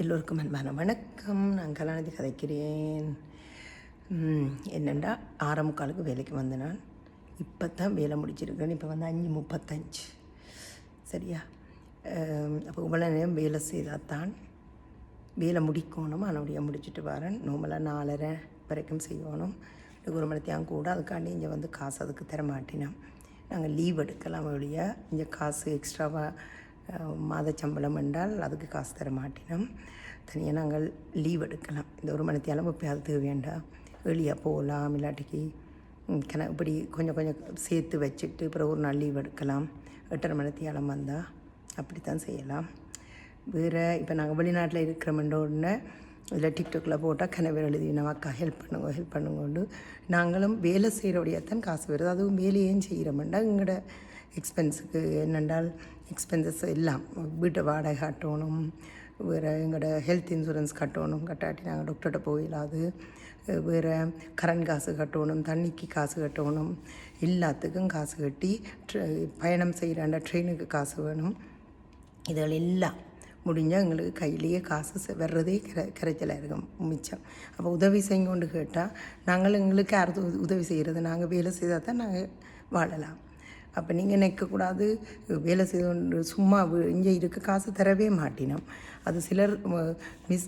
எல்லோருக்கும் அன்பான வணக்கம். நான் கலாநிதி கதைக்கிறேன். என்னென்னா ஆறாம் முக்காலுக்கு வேலைக்கு வந்த நான். இப்போ தான் வேலை முடிச்சிருக்கேன். இப்போ வந்து அஞ்சு முப்பத்தஞ்சு. சரியா? அப்போ இவ்வளோ நேரம் வேலை செய்தால் தான் வேலை முடிக்கணும். அதனுடைய முடிச்சுட்டு வரேன். நோமலாக நாலரை வரைக்கும் செய்யணும். ஒரு மணித்தையும் கூட அதுக்காண்டி இங்கே வந்து காசு அதுக்கு தர மாட்டினோம் நாங்கள் லீவ் எடுக்கலாம் வழியா. இங்கே காசு எக்ஸ்ட்ராவாக மாத சம்பளம் என்றால் அதுக்கு காசு தர மாட்டினோம். தனியாக நாங்கள் லீவ் எடுக்கலாம். இந்த ஒரு மணித்தையாலும் இப்போ அது வேண்டாம் வெளியே போகலாம் இல்லாட்டிக்கு ம், கண இப்படி கொஞ்சம் கொஞ்சம் சேர்த்து வச்சுட்டு அப்புறம் ஒரு நாள் லீவ் எடுக்கலாம். எட்டரை மணித்தியாலம் வந்தால் அப்படி தான் செய்யலாம். வேறு இப்போ நாங்கள் வெளிநாட்டில் இருக்கிறோம்ன்ற உடனே இதில் டிக்டாக்கில் போட்டால் கனவு எழுதி நமக்கா ஹெல்ப் பண்ணுங்க ஹெல்ப் பண்ணுங்கன்னு. நாங்களும் வேலை செய்கிறோடையத்தான் காசு வருது. அதுவும் வேலையும் செய்கிறோம்டா எங்களோட எக்ஸ்பென்ஸுக்கு என்னென்றால் எக்ஸ்பென்சஸ் எல்லாம். வீட்டு வாடகை கட்டணும் வேறு எங்களோட ஹெல்த் இன்சூரன்ஸ் கட்டணும் கட்டாட்டி நாங்கள் டாக்டர்கிட்ட போயிடாது வேறு கரண்ட் காசு கட்டணும் தண்ணிக்கு காசு கட்டணும் எல்லாத்துக்கும் காசு கட்டி பயணம் செய்கிறாண்ட ட்ரெயினுக்கு காசு வேணும். இதுகள் எல்லாம் முடிஞ்சால் எங்களுக்கு கையிலேயே காசு செ- வர்றதே கிர கரைச்சலாக இருக்கும் மிச்சம். அப்போ உதவி செய்யுங்கொண்டு கேட்டால் நாங்கள் எங்களுக்கு யாரும் உதவி செய்கிறது நாங்கள் வேலை செய்தால் தான் நாங்கள் வாழலாம். அப்போ நீங்கள் நிற்கக்கூடாது வேலை செய்து சும்மா இங்கே இருக்க காசு தரவே மாட்டினோம். அது சிலர் மிஸ்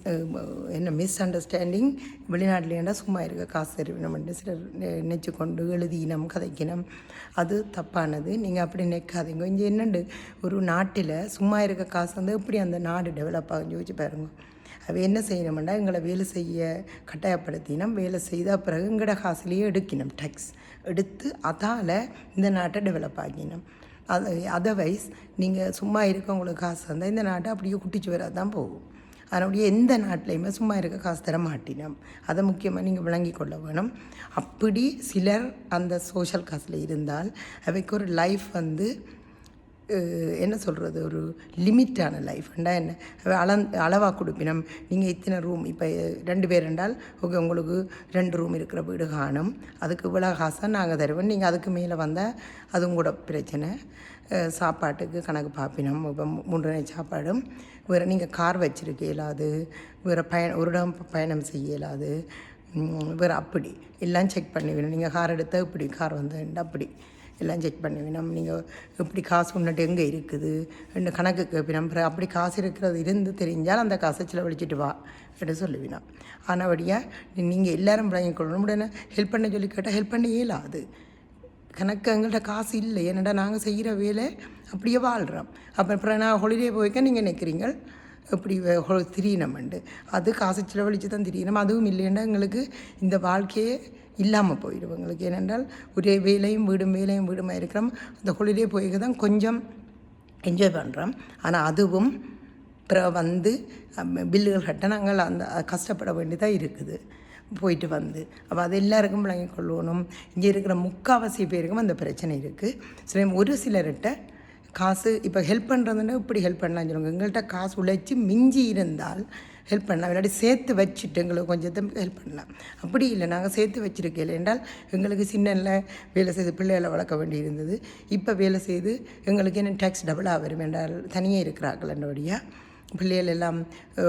என்ன மிஸ் அண்டர்ஸ்டாண்டிங் வெளிநாட்டிலேண்டா சும்மா இருக்க காசு தருவினம்ட்டு சிலர் நினச்சி கொண்டு எழுதினம் கதைக்கினம். அது தப்பானது. நீங்கள் அப்படி நிற்காதீங்க இங்கே என்னண்டு? ஒரு நாட்டில் சும்மா இருக்க காசு வந்து எப்படி அந்த நாடு டெவலப் ஆகும் யோசிச்சு பாருங்கள் அவ என்ன செய்யணும்னா எங்களை வேலை செய்ய கட்டாயப்படுத்தினோம். வேலை செய்த பிறகு எங்களோட காசுலேயே எடுக்கணும் டேக்ஸ் எடுத்து அதால் இந்த நாட்டை டெவலப் ஆகினோம் அது அதர்வைஸ் நீங்கள் சும்மா இருக்கவங்களுக்கு காசு தந்தால் இந்த நாட்டை அப்படியே குட்டிச்சு வர தான் போகும். அதனுடைய எந்த நாட்டிலையுமே சும்மா இருக்க காசு தர மாட்டினோம். அதை முக்கியமாக நீங்கள் விளங்கி கொள்ள வேணும். அப்படி சிலர் அந்த சோஷியல் காசில் இருந்தால் அவைக்கு ஒரு லைஃப் வந்து என்ன சொல்கிறது ஒரு லிமிட்டான லைஃப்ண்டா என்ன? அளந் அளவாக கொடுப்பினம் நீங்கள் இத்தனை ரூம் இப்போ ரெண்டு பேர் என்றால் ஓகே உங்களுக்கு ரெண்டு ரூம் இருக்கிற வீடு காணும். அதுக்கு இவ்வளோ காசாக நாங்கள் தருவோம். நீங்கள் அதுக்கு மேலே வந்தால் அதுவும் கூட பிரச்சனை. சாப்பாட்டுக்கு கணக்கு பார்ப்பினோம். இப்போ மூன்று சாப்பாடும். வேறு நீங்கள் கார் வச்சிருக்க இயலாது. வேறு பயணம் ஒரு இடம் பயணம் செய்ய இயலாது. வேறு அப்படி. எல்லாம் செக் பண்ணி வேணும் நீங்கள் கார் எடுத்தால் இப்படி கார் வந்து அப்படி. எல்லாம் செக் பண்ணி நீங்கள் எப்படி காசு முன்னாடி எங்கே இருக்குது? ரெண்டு கணக்கு கேட்பினோம் அப்புறம் அப்படி காசு இருக்கிறது இருந்து தெரிஞ்சால் அந்த காசை செலவழிச்சிட்டு வா என்று சொல்லுவினோம் ஆனபடியாக நீங்கள் எல்லாரும் விளங்கிக் கொள்ளணும். உடனே ஹெல்ப் பண்ண சொல்லி கேட்டால் ஹெல்ப் பண்ண இயலாது. கணக்கு எங்கள்கிட்ட காசு இல்லை. என்னடா நாங்கள் செய்கிற வேலை? அப்படியே வாழ்கிறோம் அப்புறம் அப்புறம் நான் ஹொலிடே போய்க்க நீங்கள் நிற்கிறீங்க இப்படி திரியணும்ண்டு. அது காசு செலவழித்து தான் திரியணும். அதுவும் இல்லைன்னா எங்களுக்கு இந்த வாழ்க்கையே இல்லாமல் போயிடும் எங்களுக்கு. ஏனென்றால் ஒரே வேலையும் வீடும் வேலையும் வீடுமாக இருக்கிறோம். அந்த ஹொலிடே போய்க்க தான் கொஞ்சம் என்ஜாய் பண்ணுறோம் ஆனால் அதுவும் பிற வந்து பில்லுகள் கட்ட நாங்கள் அந்த கஷ்டப்பட வேண்டியதாக இருக்குது. போயிட்டு வந்து. அப்போ அது எல்லாருக்கும் விளங்கி கொள்ளணும் இங்கே இருக்கிற முக்காவாசி பேருக்கும் அந்த பிரச்சனை இருக்குது சில ஒரு சிலர்கிட்ட காசு இப்போ ஹெல்ப் பண்ணுறதுன்னா இப்படி ஹெல்ப் பண்ணலாம் சொல்லுவாங்க. எங்கள்கிட்ட காசு உழைச்சி மிஞ்சி இருந்தால் ஹெல்ப் பண்ணலாம். விளையாடி சேர்த்து வச்சுட்டு எங்களுக்கு கொஞ்சத்தை ஹெல்ப் பண்ணலாம். அப்படி இல்லை. நாங்கள் சேர்த்து வச்சுருக்கல என்றால் எங்களுக்கு சின்னல வேலை செய்து பிள்ளைகளை வளர்க்க வேண்டி இருந்தது இப்போ வேலை செய்து எங்களுக்கு என்ன டேக்ஸ் டபுளாக வரும் என்றால் தனியாக இருக்கிறார்கள் என்னபடியாக பிள்ளைகள் எல்லாம்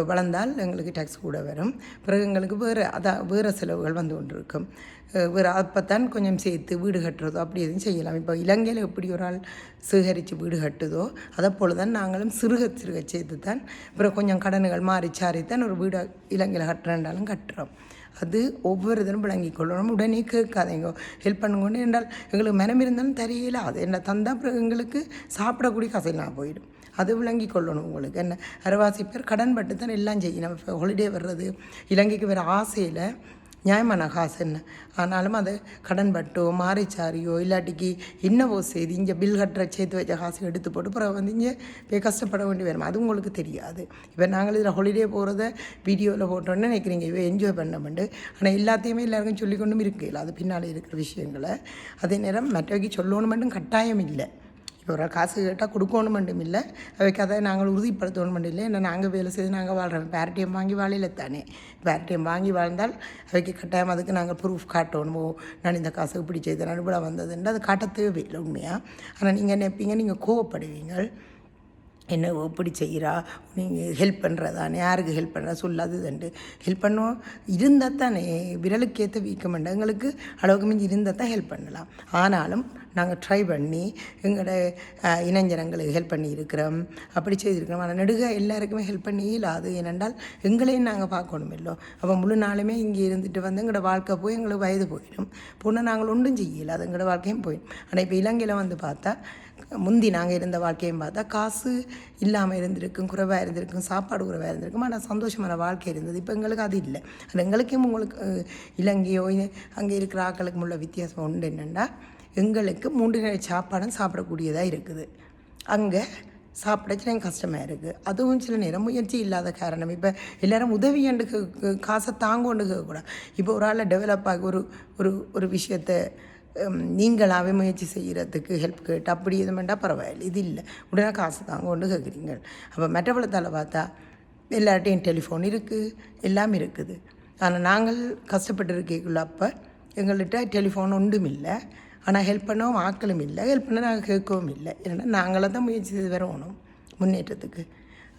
வளர்ந்தால் எங்களுக்கு டேக்ஸ் கூட வரும். பிறகு எங்களுக்கு வேறு அதான் வேறு செலவுகள் வந்து கொண்டு இருக்கும் அஹ், வேறு அப்போத்தான் கொஞ்சம் சேர்த்து வீடு கட்டுறதோ அப்படி எதுவும் செய்யலாம். இப்போ இலங்கையில் எப்படி ஒரு ஆள் சேகரித்து வீடு கட்டுதோ அதை போல தான் நாங்களும் சிறுக சிறுக சேர்த்து தான் அப்புறம் கொஞ்சம் கடன்கள் மாறி சாரித்தான் ஒரு வீடு இலங்கையில் கட்டுறேன்றாலும் கட்டுறோம். அது ஒவ்வொரு தினம் விளங்கி கொள்ளணும். உடனே கேட்காதீங்க. ஹெல்ப் பண்ணுங்கன்னு என்றால் எங்களுக்கு மனம் இருந்தாலும் தெரியல அது என்ன தந்தால் அப்புறம் எங்களுக்கு சாப்பிடக்கூடிய கசையில் நான் போயிடும். அது விளங்கி கொள்ளணும் உங்களுக்கு. என்ன? அரைவாசி பேர் கடன் பட்டு தான் எல்லாம் செய்யணும் இப்போ ஹாலிடே வர்றது இலங்கைக்கு வேறு ஆசையில் நியாயமான காசு என்ன? ஆனாலும் அதை கடன் பட்டோ மாறிச்சாரியோ இல்லாட்டிக்கு என்னவோ செய்து இங்கே பில் கட்டுற சேர்த்து வச்ச காசு எடுத்து போட்டு அப்புறம் வந்து இங்கே போய் கஷ்டப்பட வேண்டி வரும். அது உங்களுக்கு தெரியாது. இப்போ நாங்கள் இதில் ஹாலிடே போகிறத வீடியோவில் போட்டோன்னு நினைக்கிறீங்க. இவ என்ஜாய் பண்ண பண்ணமெண்டு ஆனால் எல்லாத்தையுமே எல்லாருக்கும் சொல்லிக்கொண்டும் கொண்டும் அது பின்னால் இருக்கிற விஷயங்களை. அதே நேரம் மற்றவைக்கு சொல்லணும் மட்டும் கட்டாயம் இல்லை. இப்போ ஒரு காசு கேட்டால் கொடுக்கணும் மட்டும் இல்லை. அவைக்கு அதை நாங்கள் உறுதிப்படுத்தணும் மட்டும் இல்லை. ஏன்னா நாங்கள் வேலை செய்து நாங்கள் வாழ்கிறோம் பேரட்டியம் வாங்கி வாழையில தானே. பேரட்டியம் வாங்கி வாழ்ந்தால் அவைக்கு கட்டாயம் அதுக்கு நாங்கள் ப்ரூஃப் காட்டணும்? நான் இந்த காசு இப்படி செய்தேன். நடுபட வந்ததுன்னு அது காட்ட தேவையில்லை உண்மையாக ஆனால் நீங்கள் நினைப்பீங்க நீங்கள் கோவப்படுவீங்கள். என்ன எப்படி செய்கிறா நீங்கள் ஹெல்ப் பண்ணுறதானே யாருக்கு ஹெல்ப் பண்ணுறா சொல்லாது தண்டு ஹெல்ப் பண்ணுவோம் இருந்தால் தானே விரலுக்கு ஏற்ற வீக்கம் எங்களுக்கு அளவுக்கு மிஞ்சி இருந்தால் தான் ஹெல்ப் பண்ணலாம். ஆனாலும் நாங்கள் ட்ரை பண்ணி எங்களோட இளைஞரங்களுக்கு ஹெல்ப் பண்ணி இருக்கிறோம் அப்படி செய்திருக்கிறோம். ஆனால் நெடுக எல்லாருக்குமே ஹெல்ப் பண்ணி அது ஏனென்றால் எங்களையும் நாங்கள் பார்க்கணும் இல்லோ அப்போ முழு நாளுமே இங்கே இருந்துட்டு வந்து எங்களோட வாழ்க்கை போய் எங்களுக்கு வயது போயிடும். பொண்ணு நாங்கள் ஒன்றும் செய்யல. அது எங்களோட வாழ்க்கையும் போயிடும். ஆனால் இப்போ இலங்கையில் வந்து பார்த்தா முந்தி நாங்கள் இருந்த வாழ்க்கையும் பார்த்தா காசு இல்லாமல் இருந்திருக்கும் குறைவாக இருந்திருக்கும் சாப்பாடு குறைவாக இருந்திருக்கும். ஆனால் சந்தோஷமான வாழ்க்கை இருந்தது. இப்போ எங்களுக்கு அது இல்லை. அது எங்களுக்கும் உங்களுக்கு இலங்கையோ அங்கே இருக்கிற ஆக்களுக்கும் உள்ள வித்தியாசம் உண்டு என்னென்னா எங்களுக்கு மூன்று நேர சாப்பாடும் சாப்பிடக்கூடியதாக இருக்குது. அங்கே சாப்பிடச்சு எனக்கு கஷ்டமாக இருக்குது அதுவும் சில நேரம் முயற்சி இல்லாத காரணம். இப்போ எல்லாரும் உதவி என்று கே- காசை தாங்கொண்டு கேட்கக்கூடாது. இப்போ ஒரு ஆளை டெவலப் ஆகி ஒரு ஒரு ஒரு விஷயத்தை நீங்களாகவே முயற்சி செய்கிறதுக்கு ஹெல்ப் கேட்டு அப்படி இது வேண்டாம் பரவாயில்ல. இது இல்லை. உடனே காசு தாங்க கொண்டு கேட்குறீங்க அப்போ மெட்டபலத்தால் பார்த்தா எல்லார்ட்டையும் டெலிஃபோன் இருக்குது எல்லாமே இருக்குது. ஆனால் நாங்கள் கஷ்டப்பட்டு இருக்கக்குள்ள அப்போ எங்கள்கிட்ட டெலிஃபோன் ஒன்றும் இல்லை. ஆனால் ஹெல்ப் பண்ணவும் ஆக்களும் இல்லை. ஹெல்ப் பண்ண நாங்கள் கேட்கவும் இல்லை. ஏன்னா நாங்களாக தான் முயற்சி செய்து வரணும் முன்னேற்றத்துக்கு.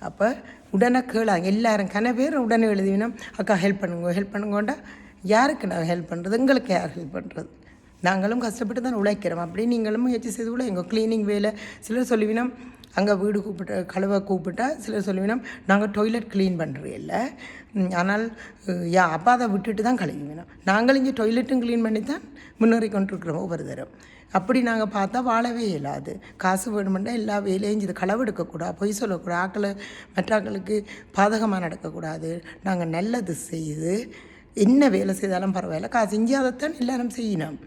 அப்போ உடனே கேளாங்க எல்லாரும் கன பேர் உடனே எழுதிவினோம் அக்கா ஹெல்ப் பண்ணுங்க ஹெல்ப் பண்ணுங்கோண்டா. யாருக்கு நாங்கள் ஹெல்ப் பண்ணுறது எங்களுக்கு யார் ஹெல்ப் பண்ணுறது நாங்களும் கஷ்டப்பட்டு தான் உழைக்கிறோம். அப்படி நீங்களும் முயற்சி செய்து கூட எங்கள் க்ளீனிங் வேலை சிலர் சொல்லுவினோம் அங்கே வீடு கூப்பிட்டு கழுவ கூப்பிட்டா சிலர் சொல்லுவினோம் நாங்கள் டொய்லெட் க்ளீன் பண்ணுறதில்ல ஆனால் யா அப்பா அதை விட்டுட்டு தான் கழுவினோம் நாங்கள் இங்கே டொய்லெட்டும் க்ளீன் பண்ணி தான் முன்னேறி கொண்டிருக்கிறோம் ஒவ்வொரு தரம். அப்படி நாங்கள் பார்த்தா வாழவே இயலாது. காசு வேணுமெண்டா எல்லா வேலையும் இது களவெடுக்கக்கூடாது பொய் சொல்லக்கூடாது ஆக்களை மற்றாக்களுக்கு பாதகமாக நடக்கக்கூடாது. நாங்கள் நல்லது செய்து என்ன வேலை செய்தாலும் பரவாயில்ல காசு இங்கே அதைத்தான் எல்லாரும் செய்யணும்.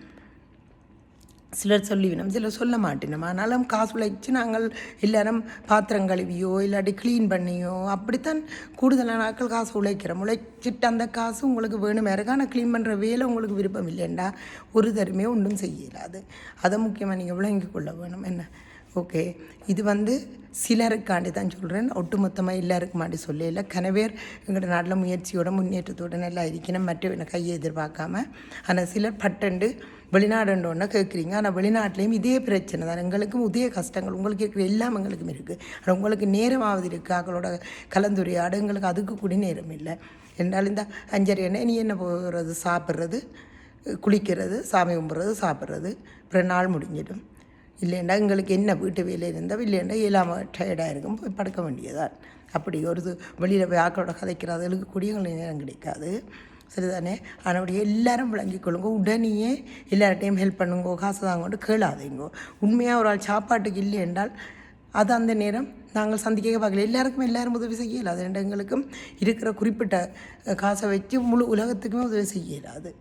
சிலர் சொல்லிவினோம் சிலர் சொல்ல மாட்டினோம். ஆனாலும் காசு உழைச்சி நாங்கள் எல்லாரும் பாத்திரம் கழுவியோ இல்லாட்டி க்ளீன் பண்ணியோ அப்படித்தான் கூடுதலான நாட்கள் காசு உழைக்கிறோம். உழைச்சிட்டு அந்த காசு உங்களுக்கு வேணும் இருக்கு ஆனால் க்ளீன் பண்ணுற வேலை உங்களுக்கு விருப்பம் இல்லைண்டா ஒரு தருமே ஒன்றும் செய்யலாது. அதை முக்கியமாக நீங்கள் விளங்கி கொள்ள வேணும். என்ன? ஓகே. இது வந்து சிலருக்காண்டி தான் சொல்கிறேன் ஒட்டுமொத்தமாக எல்லாருக்குமாண்டி சொல்லல கனவேர் எங்களோட நாட்டில் முயற்சியோட முன்னேற்றத்தோட நல்லா இருக்கணும். மற்ற கையை எதிர்பார்க்காம. ஆனால் சிலர் பட்டண்டு வெளிநாடுன்றோன்னா கேட்குறீங்க. ஆனால் வெளிநாட்டிலையும் இதே பிரச்சனை தான். எங்களுக்கும் இதே கஷ்டங்கள். உங்களுக்கு இருக்கிற எல்லாம் எங்களுக்கும் இருக்குது ஆனால் உங்களுக்கு நேரமாவது இருக்குது அவங்களோட கலந்துரையாடு எங்களுக்கு அதுக்கு கூட நேரம் இல்லை. என்றால் இந்த அஞ்சரை என்ன நீ என்ன போகிறது சாப்பிட்றது குளிக்கிறது சாமி கும்பிட்றது சாப்பிட்றது. அப்புறம் நாள் முடிஞ்சிடும். இல்லைண்டா எங்களுக்கு என்ன வீட்டு வேலை இருந்தால் இல்லைண்டா இல்லாமல் டயர்டாக இருக்கும். போய் படுக்க வேண்டியதான் அப்படி ஒரு இது வெளியில் போய் ஆக்களோட கதைக்கிறதுகளுக்கு கூடிய எங்களுக்கு நேரம் கிடைக்காது. சரிதானே? ஆனால் எல்லாரும் விளங்கிக்கொள்ளுங்க உடனேயே எல்லார்ட்டையும் ஹெல்ப் பண்ணுங்கோ. காசு தாங்கோண்டு கேளாதீங்கோ. உண்மையாக ஒரு ஆள் சாப்பாட்டுக்கு இல்லை என்றால் அது அந்த நேரம் நாங்கள் சந்திக்க பார்க்கல. எல்லாருக்கும் எல்லாரும் உதவி செய்ய இயலாது. எங்களுக்கும் இருக்கிற குறிப்பிட்ட காசை வச்சு முழு உலகத்துக்குமே உதவி செய்ய இயலாது.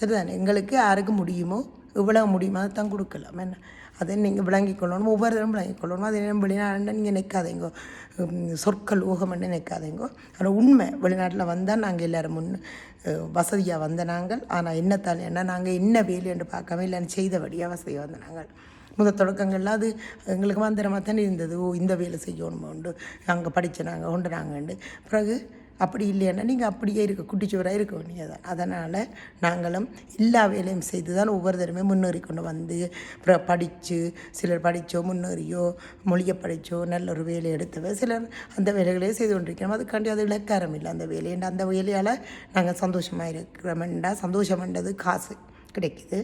சரிதானே? எங்களுக்கு யாருக்கு முடியுமோ இவ்வளோ முடியுமோ அதை தான் கொடுக்கலாம். என்ன? அதை நீங்கள் விளங்கிக் கொள்ளணும். ஒவ்வொருத்தரும் விளங்கிக் கொள்ளணும். அதே நேரம் வெளிநாடு நீங்கள் நிற்காதீங்கோ சொற்கள் ஊகமண்டு நிற்காதீங்க ஆனால் உண்மை வெளிநாட்டில் வந்தால் நாங்கள் எல்லோரும் முன் வசதியாக வந்த நாங்கள். ஆனால் என்னத்தால் என்ன நாங்கள் என்ன வேலை என்று பார்க்காம இல்லை செய்தபடியாக வசதியாக வந்த நாங்கள். முதல் தொடக்கங்கள்லாம் அது எங்களுக்கு மந்திரமாக தானே இருந்தது. ஓ இந்த வேலை செய்யணுமா உண்டு அங்கே படித்த நாங்கள் உண்டு நாங்கண்டு. பிறகு அப்படி இல்லைன்னா நீங்கள் அப்படியே இருக்க குட்டிச்சுவராக இருக்க வேண்டியது அதனால் நாங்களும் எல்லா வேலையும் செய்து தான் ஒவ்வொருத்தருமே முன்னேறி கொண்டு வந்து அப்புறம் படித்து சிலர் படித்தோ முன்னேறியோ மொழியை படித்தோ நல்ல ஒரு வேலை எடுத்தவர் சிலர் அந்த வேலைகளே செய்து கொண்டிருக்கிறோம். அதுக்காண்டி அது இலக்காரம் இல்லை. அந்த வேலையண்டா அந்த வேலையால் நாங்கள் சந்தோஷமாக இருக்கிறோம்டா சந்தோஷம்ன்றது காசு கிடைக்குது.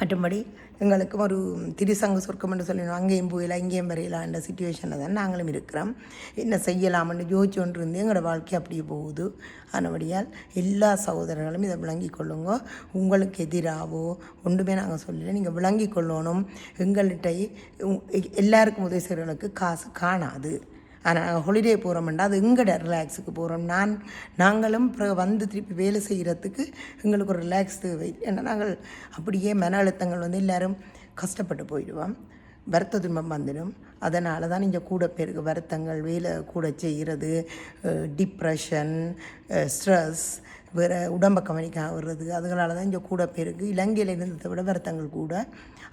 மற்றபடி எங்களுக்கும் ஒரு திரிசங்கு சொர்க்கம் என்று சொல்லணும் அங்கேயும் போயில அங்கேயும் என்ற சுச்சுவேஷனில் தான் நாங்களும் இருக்கிறோம். என்ன செய்யலாம்னு யோசிச்சு ஒன்று இருந்து எங்களோட வாழ்க்கை அப்படியே போகுது. ஆனபடியால் எல்லா சகோதரர்களும் இதை விளங்கி கொள்ளுங்க. உங்களுக்கு எதிராகவோ ஒன்றுமே நாங்கள் சொல்லலை. நீங்கள் விளங்கி கொள்ளணும். எங்கள்கிட்ட எல்லாருக்கும் உதவி செய்கிறவங்களுக்கு காசு காணாது. ஆனால் நாங்கள் ஹாலிடே போகிறோம்னா அது எங்கட ரிலாக்ஸுக்கு போகிறோம் நான் நாங்களும் வந்து திருப்பி வேலை செய்கிறதுக்கு எங்களுக்கு ஒரு ரிலாக்ஸ் தேவை. ஏன்னா நாங்கள் அப்படியே மன அழுத்தங்கள் வந்து எல்லாரும் கஷ்டப்பட்டு போயிடுவோம். வருத்த துன்பம் வந்துடும். அதனால தான் இங்கே கூட பேருக்கு வருத்தங்கள் வேலை கூட செய்கிறது டிப்ரெஷன் ஸ்ட்ரெஸ் வேறு உடம்பை கவனிக்காக வர்றது அதுகளால தான் இங்கே கூட பேருக்கு இலங்கையில் இருந்ததை விட வருத்தங்கள் கூட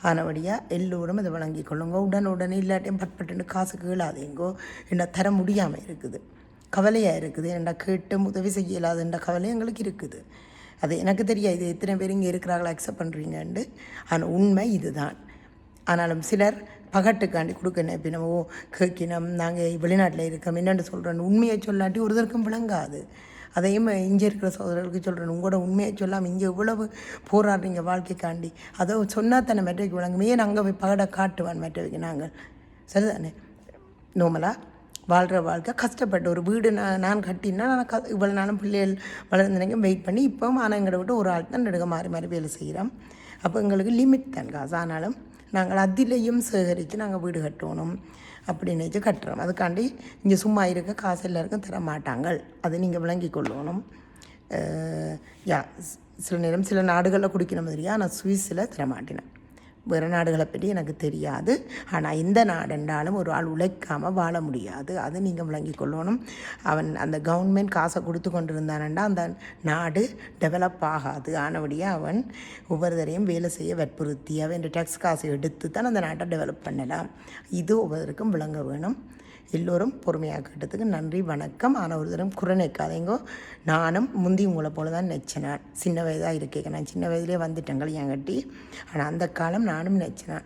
ஆனபடியாக எல்லோரும் இதை வழங்கிக் கொள்ளுங்க. உடனே இல்லாட்டியும் பட் பட்பட்டுன்னு காசு கேளாதீங்கோ என்ன தர முடியாமல் இருக்குது. கவலையாக இருக்குது. என்னடா கேட்டும் உதவி செய்ய இயலாதுன்ற கவலை எங்களுக்கு இருக்குது. அது எனக்கு தெரியாது. இது எத்தனை பேர் இங்கே இருக்கிறாங்களா அக்செப்ட் பண்ணுறீங்கன்ட்டு ஆனால் உண்மை இதுதான். ஆனாலும் சிலர் பகட்டுக்காண்டி கொடுக்கணும். இப்போ நம்ம ஓ கேட்கினோம் நாங்கள் வெளிநாட்டில் இருக்கோம் என்னென்னு சொல்கிறோன்னு உண்மையை சொல்லாட்டி ஒருத்தருக்கும் விளங்காது. அதையும் இங்கே இருக்கிற சோதரர்களுக்கு சொல்கிறேன் உங்களோட உண்மையை சொல்லாமல் இங்கே இவ்வளவு போராடுறீங்க வாழ்க்கைக்காண்டி. அதை சொன்னால் தானே மெட்ரிக் விளங்குமே ஏன் அங்கே போய் பகடை காட்டுவான் மெட்ரிக்கு நாங்கள்? சரிதானே? நோமலாக வாழ்கிற வாழ்க்கை. கஷ்டப்பட்டு ஒரு வீடு நான் நான் கட்டினா நான் க இவ்வளோ நாளும் பிள்ளைகள் வளர்ந்தனைக்கும் வெயிட் பண்ணி இப்போ ஆனால் எங்களை விட்டு ஒரு ஆள் தான் நெடுக மாறி மாறி வேலை செய்கிறோம் அப்போ எங்களுக்கு லிமிட் தான் காசு. ஆனாலும் நாங்கள் அதிலையும் சேகரித்து நாங்கள் வீடு கட்டணும் அப்படின்னு வச்சு கட்டுறோம். அதுக்காண்டி இங்கே சும்மா இருக்க காசு எல்லாருக்கும் தர மாட்டாங்க. அதை நீங்கள் விளங்கி கொள்ளணும். யா சில நேரம் சில நாடுகளில் குடிக்கிற மாதிரியா நான் சுவிஸில் தரமாட்டினேன் வேறு நாடுகளை பற்றி எனக்கு தெரியாது. ஆனால் இந்த நாடென்றாலும் ஒரு ஆள் உழைக்காமல் வாழ முடியாது. அதை நீங்கள் விளங்கி கொள்ளணும். அவன் அந்த கவர்மெண்ட் காசை கொடுத்து கொண்டு இருந்தானண்டா அந்த நாடு டெவலப் ஆகாது. ஆனபடியாக அவன் ஒவ்வொருத்தரையும் வேலை செய்ய வற்புறுத்தி அவன் டேக்ஸ் காசை எடுத்து தான் அந்த நாட்டை டெவலப் பண்ணலாம். இது ஒவ்வொருத்தருக்கும் விளங்க வேணும். எல்லோரும் பொறுமையாக கேட்டதுக்கு நன்றி வணக்கம். ஆனால் ஒரு தரம் குறை நானும் முந்தி உங்களை போல தான் நெச்சினேன். சின்ன வயதாக இருக்கேங்க. நான் சின்ன வயதிலே வந்துட்டேங்கள் என் கட்டி. ஆனால் அந்த காலம் நானும் நெச்சினேன்.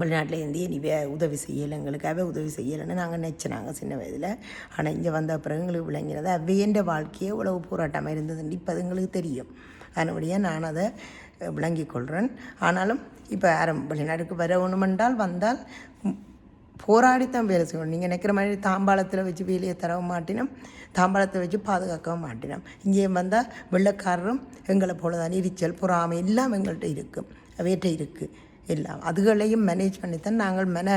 வெளிநாட்டில் இருந்து நீ வே உதவி செய்யலை. எங்களுக்காகவே உதவி செய்யலைன்னு நாங்கள் நினச்சினாங்க சின்ன வயதில். ஆனால் இங்கே வந்த பிறகு எங்களுக்கு விளங்கினது அவ்வையன்ற வாழ்க்கையே உழவு போராட்டமாக இருந்ததுன்னு இப்போ அது எங்களுக்கு தெரியும். அதனுடைய நான் அதை விளங்கி விளங்கிக் கொள்கிறேன் ஆனாலும் இப்போ யாரும் வெளிநாட்டுக்கு வரணுமென்றால் வந்தால் போராடித்தான் வேலை செய்யணும். நீங்கள் நினைக்கிற மாதிரி தாம்பாளத்தில் வச்சு வேலையை தரவும் மாட்டினோம். தாம்பாளத்தை வச்சு பாதுகாக்கவும் மாட்டினோம். இங்கேயும் வந்தால் வெள்ளக்காரரும் எங்களை போல தான் எரிச்சல் பொறாமை எல்லாம் எங்கள்கிட்ட இருக்கும் வேட்டை இருக்குது எல்லாம். அதுகளையும் மேனேஜ் பண்ணித்தான் நாங்கள் மன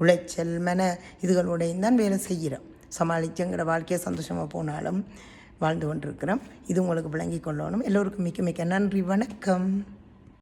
உளைச்சல் மன இதுகளுடையும் தான் வேலை செய்கிறோம். சமாளித்து எங்களோட வாழ்க்கையை சந்தோஷமாக போனாலும் வாழ்ந்து கொண்டிருக்கிறோம். இது உங்களுக்கு விளங்கி கொள்ளணும். எல்லோருக்கும் மிக்க மிக்க நன்றி. வணக்கம்.